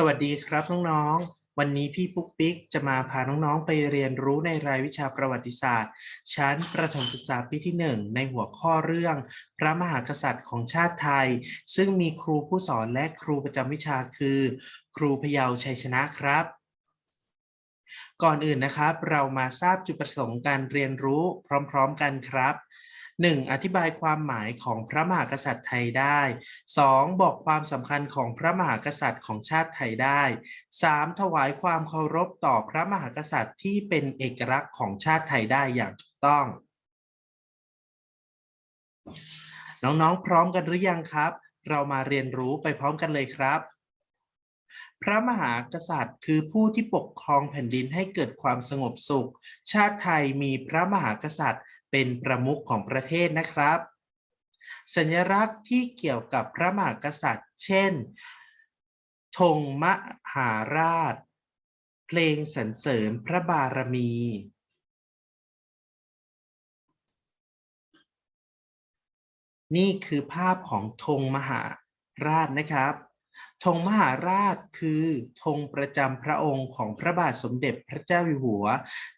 สวัสดีครับน้องๆ วันนี้พี่ปุ๊กปิ๊กจะมาพาน้องๆ ไปเรียนรู้ในรายวิชาประวัติศาสตร์ ชั้นประถมศึกษาปีที่ 1 ในหัวข้อเรื่อง พระมหากษัตริย์ของชาติไทย ซึ่งมีครูผู้สอนและครูประจำวิชาคือ ครูพยาวชัยชนะครับ ก่อนอื่นนะครับ เรามาทราบจุดประสงค์การเรียนรู้พร้อม ๆ กันครับ 1. อธิบายความหมายของพระมหากษัตริย์ไทยได้ 2. บอกความสำคัญของพระมหากษัตริย์ของชาติไทยได้ 3. ถวายความเคารพต่อพระมหากษัตริย์ที่เป็นเอกลักษณ์ของชาติไทยได้อย่างถูกต้อง น้องๆ พร้อมกันหรือยังครับ เรามาเรียนรู้ไปพร้อมกันเลยครับพระมหากษัตริย์คือผู้ที่ปกครองแผ่นดินให้เกิดความสงบสุข ชาติไทยมีพระมหากษัตริย์ เป็นประมุขของประเทศนะครับ สัญลักษณ์ที่เกี่ยวกับพระมหากษัตริย์ เช่นธงมหาราช เพลงสรรเสริญพระบารมี นี่คือภาพของธงมหาราชนะครับ ธงมหาราชคือธงประจำพระองค์ของพระบาทสมเด็จพระเจ้าอยู่หัว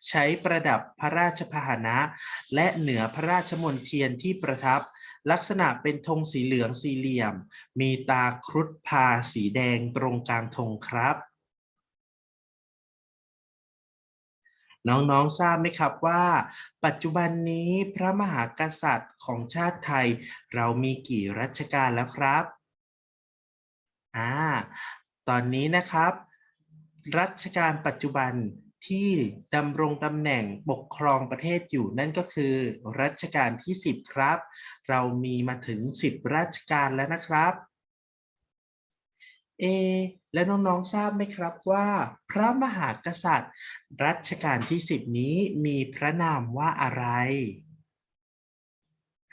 ใช้ประดับพระราชพาหนะ และเหนือพระราชมณเทียนที่ประทับ ลักษณะเป็นธงสีเหลืองสี่เหลี่ยม มีตาครุฑพาสีแดงตรงกลางธงครับ น้องๆทราบไหมครับว่า ปัจจุบันนี้พระมหากษัตริย์ของชาติไทย เรามีกี่รัชกาลแล้วครับ อ่าตอนนี้นะครับ รัชกาลปัจจุบันที่ดำรงตำแหน่งปกครองประเทศอยู่นั่นก็คือ รัชกาลที่ 10 ครับ เรามีมาถึง 10รัชกาลแล้วนะครับเอและน้องๆทราบไหมครับว่า พระมหากษัตริย์ รัชกาลที่ 10 นี้มีพระนามว่าอะไร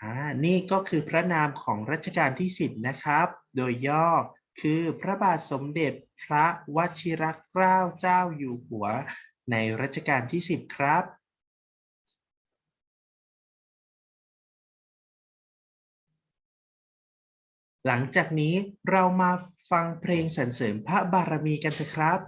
อ่านี่ก็คือพระนามของรัชกาลที่ 10 นะครับ โดยย่อ คือพระบาทสมเด็จพระวชิรเกล้าเจ้าอยู่หัว ในรัชกาลที่ 10 ครับ หลังจากนี้เรามาฟังเพลงสรรเสริญพระบารมีกันเถอะครับ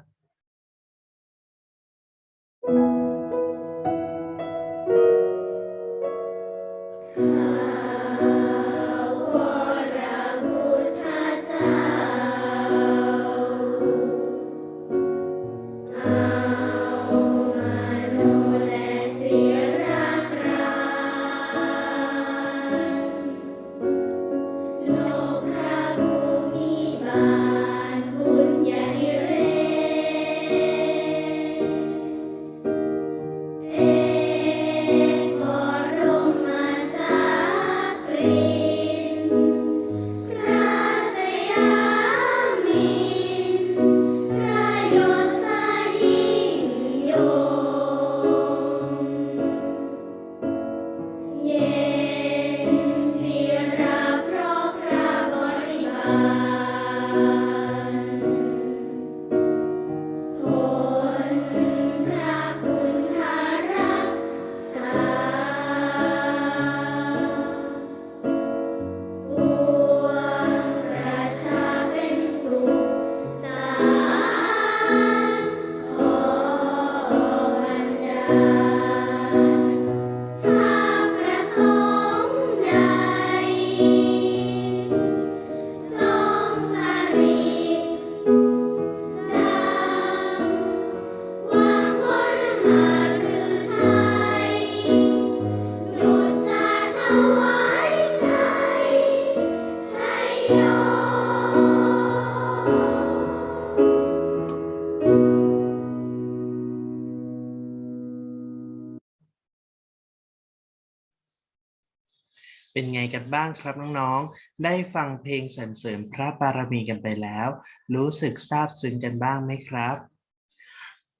เป็นไงกันบ้างครับน้องๆ ได้ฟังเพลงสรรเสริญพระบารมีกันไปแล้ว รู้สึกซาบซึ้งกันบ้างไหมครับ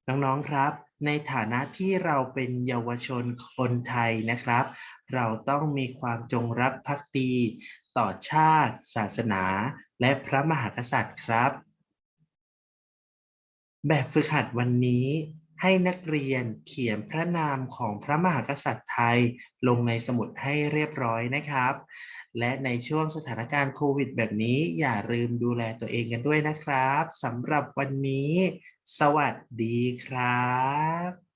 น้องๆครับ ในฐานะที่เราเป็นเยาวชนคนไทยนะครับ เราต้องมีความจงรักภักดี ต่อชาติ ศาสนา และพระมหากษัตริย์ครับ แบบฝึกหัดวันนี้ ให้นักเรียนเขียนพระนามของพระมหากษัตริย์ไทยลงในสมุดให้เรียบร้อยนะครับ และในช่วงสถานการณ์โควิดแบบนี้อย่าลืมดูแลตัวเองกันด้วยนะครับสำหรับวันนี้ สวัสดีครับ